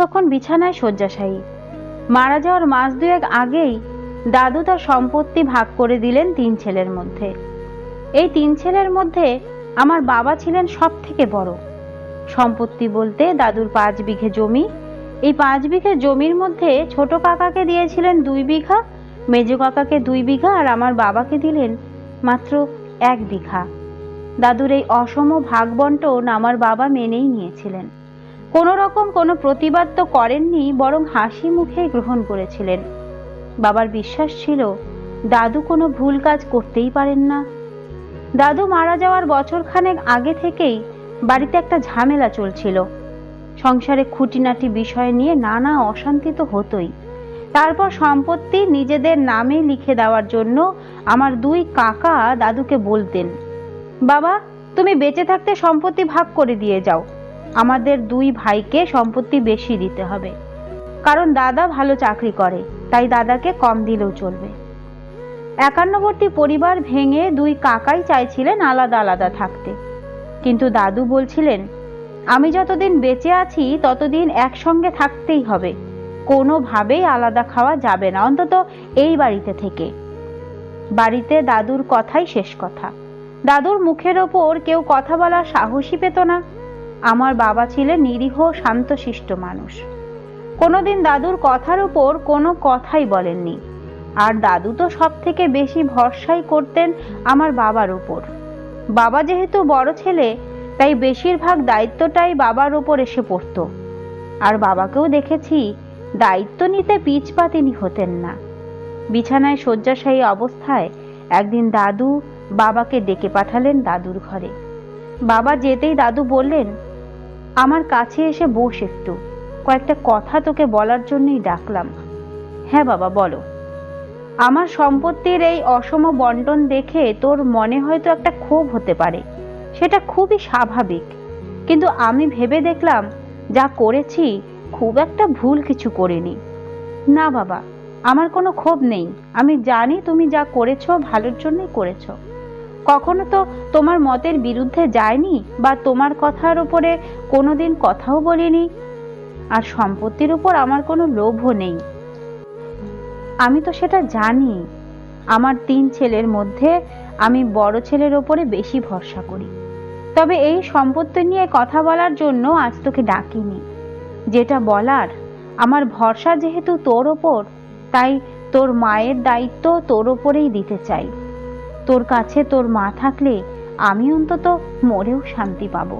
তখন বিছানায় শয্যাশায়ী। মারা যাওয়ার মাস দুয়েক আগেই দাদু তার সম্পত্তি ভাগ করে দিলেন তিন ছেলের মধ্যে। এই তিন ছেলের মধ্যে আমার বাবা ছিলেন সব থেকে বড়। সম্পত্তি বলতে দাদুর পাঁচ বিঘে জমি। এই পাঁচ বিঘে জমির মধ্যে ছোট কাকাকে দিয়েছিলেন দুই বিঘা, মেজো কাকাকে দুই বিঘা আর আমার বাবাকে দিলেন মাত্র এক বিঘা। দাদুর এই অসম ভাগ বন্টন আমার বাবা মেনেই নিয়েছিলেন। কোনো রকম কোনো প্রতিবাদ তো করেননি, বরং হাসি মুখেই গ্রহণ করেছিলেন। বাবার বিশ্বাস ছিল, দাদু কোনো ভুল কাজ করতেই পারেন না। দাদু মারা যাওয়ার বছরখানেক আগে থেকেই বাড়িতে একটা ঝামেলা চলছিল। সংসারে খুঁটিনাটি বিষয় নিয়ে নানা অশান্তি তো হতোই। তারপর সম্পত্তি নিজেদের নামে লিখে দেওয়ার জন্য আমার দুই কাকা দাদুকে বলতেন, বাবা, তুমি বেঁচে থাকতে সম্পত্তি ভাগ করে দিয়ে যাও। আমাদের দুই ভাইকে সম্পত্তি বেশি দিতে হবে। কারণ দাদা ভালো চাকরি করে, তাই দাদাকে কম দিলেও চলবে। একান্নবর্তী পরিবার ভেঙে দুই কাকাই চাইছিলেন আলাদা আলাদা থাকতে। কিন্তু দাদু বলছিলেন, আমি যতদিন বেঁচে আছি, ততদিন একসঙ্গে থাকতেই হবে। কোনোভাবেই আলাদা খাওয়া যাবে না, অন্তত এই বাড়িতে থেকে। বাড়িতে দাদুর কথাই শেষ কথা। দাদুর মুখের ওপর কেউ কথা বলার সাহসই পেত না। আমার বাবা ছিলেন নিরীহ শান্তশিষ্ট মানুষ। কোনোদিন দাদুর কথার উপর কোনো কথাই বলেননি। আর দাদু তো সব থেকে বেশি ভরসাই করতেন আমার বাবার উপর। বাবা যেহেতু বড় ছেলে, তাই বেশিরভাগ দায়িত্বটাই বাবার উপর এসে পড়তো। আর বাবাকেও দেখেছি, দায়িত্ব নিতে পিছপা তিনি হতেন না। বিছানায় শয্যাশায়ী অবস্থায় একদিন দাদু বাবাকে ডেকে পাঠালেন দাদুর ঘরে। বাবা যেতেই দাদু বললেন আমার কাছে এসে বস একটু। কয়েকটা কথা তোকে বলার জন্যই ডাকলাম। হ্যাঁ বাবা, বলো। আমার সম্পত্তির এই অসম বন্টন দেখে তোর মনে হয়তো একটা ক্ষোভ হতে পারে। সেটা খুবই স্বাভাবিক। কিন্তু আমি ভেবে দেখলাম, যা করেছি, খুব একটা ভুল কিছু করিনি। না বাবা, আমার কোনো ক্ষোভ নেই। আমি জানি তুমি যা করেছ, ভালোর জন্যই করেছ। কখনো তো তোমার মতের বিরুদ্ধে যায়নি বা তোমার কথার উপরে কোনোদিন কথাও বলিনি। আর সম্পত্তির উপর আমার কোনো লোভও নেই। আমি তো সেটা জানি। আমার তিন ছেলের মধ্যে আমি বড় ছেলের ওপরে বেশি ভরসা করি। তবে এই সম্পত্তি নিয়ে কথা বলার জন্য আজ তোকে ডাকিনি। যেটা বলার, আমার ভরসা যেহেতু তোর ওপর তাই তোর মায়ের দায়িত্ব তোর ওপরেই দিতে চাই। তোর কাছে তোর মা থাকলে আমি অন্তত মরেও শান্তি পাবো।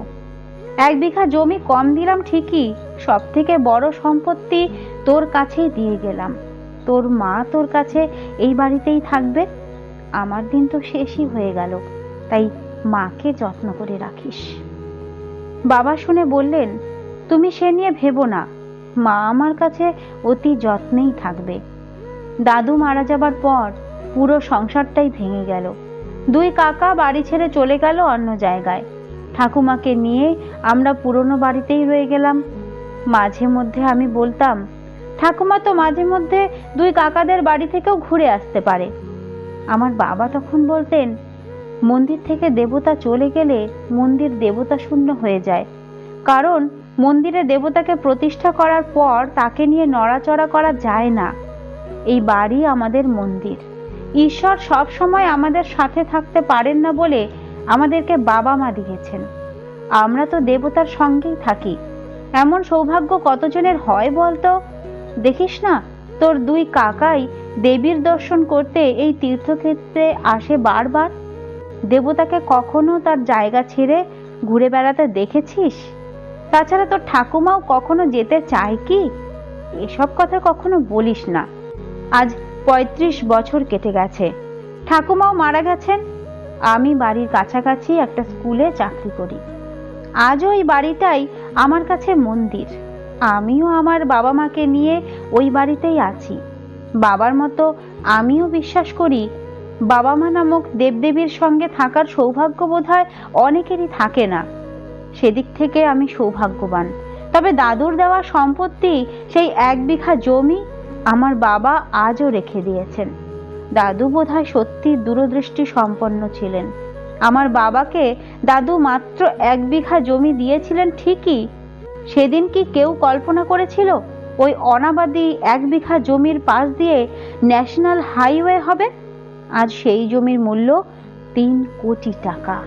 এক বিঘা জমি কম দিলাম ঠিকই সব থেকে বড় সম্পত্তি তোর কাছেই দিয়ে গেলাম। তোর মা তোর কাছে এই বাড়িতেই থাকবে? আমার দিন তো শেষই হয়ে গেল, তাই মাকে যত্ন করে রাখিস। বাবা শুনে বললেন, তুমি সে নিয়ে ভেবো না, মা আমার কাছে অতি যত্নেই থাকবে। দাদু মারা যাবার পর পুরো সংসারটাই ভেঙে গেল। দুই কাকা বাড়ি ছেড়ে চলে গেল অন্য জায়গায়। ঠাকুমাকে নিয়ে আমরা পুরনো বাড়িতেই রয়ে গেলাম। মাঝে মধ্যে আমি বলতাম, ঠাকুমা তো মাঝে মধ্যে দুই কাকাদের বাড়ি থেকেও ঘুরে আসতে পারে। আমার বাবা তখন বলতেন, মন্দির থেকে দেবতা চলে গেলে মন্দির দেবতা শূন্য হয়ে যায়। কারণ মন্দিরে দেবতাকে প্রতিষ্ঠা করার পর তাকে নিয়ে নড়াচড়া করা যায় না। এই বাড়ি আমাদের মন্দির। ঈশ্বর সব সময় আমাদের সাথে থাকতে পারেন না বলে আমাদেরকে বাবা মা দিয়েছেন। আমরা তো দেবতার সঙ্গেই থাকি। এমন সৌভাগ্য কতজনের হয় বলতো? দেখিস না, তোর দুই কাকাই দেবীর দর্শন করতে এই তীর্থক্ষেত্রে আসে বারবার? দেবতাকে কখনো তার জায়গা ছেড়ে ঘুরে বেড়াতে দেখেছিস? তাছাড়া তোর ঠাকুমাও কখনো যেতে চায় কি? এসব কথা কখনো বলিস না। আজ পঁয়ত্রিশ বছর কেটে গেছে। ঠাকুমাও মারা গেছেন। আমি বাড়ির কাছাকাছি একটা স্কুলে চাকরি করি। আজও ওই বাড়িটাই আমার কাছে মন্দির। আমিও আমার বাবা মাকে নিয়ে ওই বাড়িতেই আছি। বাবার মতো আমিও বিশ্বাস করি, বাবা মা নামক দেবদেবীর সঙ্গে থাকার সৌভাগ্য বোধ হয় অনেকেরই থাকে না। সেদিক থেকে আমি সৌভাগ্যবান। তবে দাদুর দেওয়া সম্পত্তি সেই এক বিঘা জমি আমার বাবা আজও রেখে দিয়েছেন। দাদু বোধহয় সত্যি দূরদৃষ্টি সম্পন্ন ছিলেন। আমার বাবাকে দাদু মাত্র এক বিঘা জমি দিয়েছিলেন ঠিকই। সেদিন কি কেউ কল্পনা করেছিল ওই অনাবাদী এক বিঘা জমির পাশ দিয়ে ন্যাশনাল হাইওয়ে হবে? আজ সেই জমির মূল্য তিন কোটি টাকা।